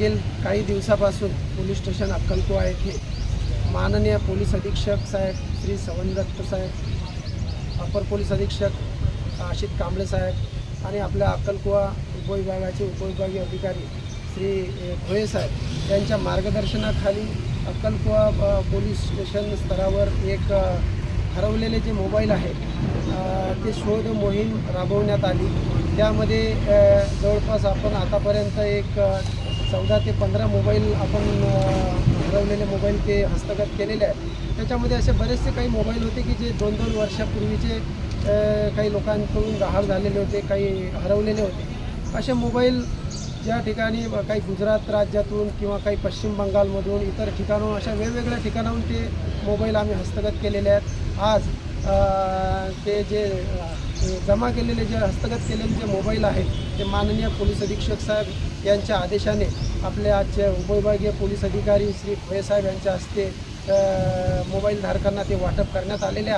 मागील काही दिवसापासून पोलीस स्टेशन अक्कलकुवा येथे माननीय पोलीस अधीक्षक साहेब श्री सवन दत्त साहेब अपर पोलीस अधीक्षक आशित कांबळे साहेब आणि आपल्या अक्कलकुवा उपविभागाचे उपविभागीय अधिकारी श्री अ, भोये साहेब यांच्या मार्गदर्शनाखाली अक्कलकुवा पोलीस स्टेशन स्तरावर एक हरवलेले जे मोबाईल आहेत ते शोध मोहीम राबवण्यात आली. त्यामध्ये जवळपास आपण आतापर्यंत एक चौदा ते पंधरा मोबाईल आपण हरवलेले मोबाईल ते हस्तगत केलेले आहेत. त्याच्यामध्ये असे बरेचसे काही मोबाईल होते की जे दोन दोन वर्षापूर्वीचे काही लोकांकडून गहाळ झालेले होते काही हरवलेले होते. असे मोबाईल ज्या ठिकाणी काही गुजरात राज्यातून किंवा काही पश्चिम बंगालमधून इतर ठिकाणून अशा वेगवेगळ्या ठिकाणाहून ते मोबाईल आम्ही हस्तगत केलेले आहेत. आज ते जे जमा केलेले जे हस्तगत केलेले जे मोबाईल आहेत ते माननीय पोलीस अधीक्षक साहेब यांच्या आदेशाने आपल्या आजचे उपविभागीय पोलीस अधिकारी श्री भोये साहेब यांच्या हस्ते अ, मोबाईल धारकांना ते वाटप करण्यात आलेले आहे.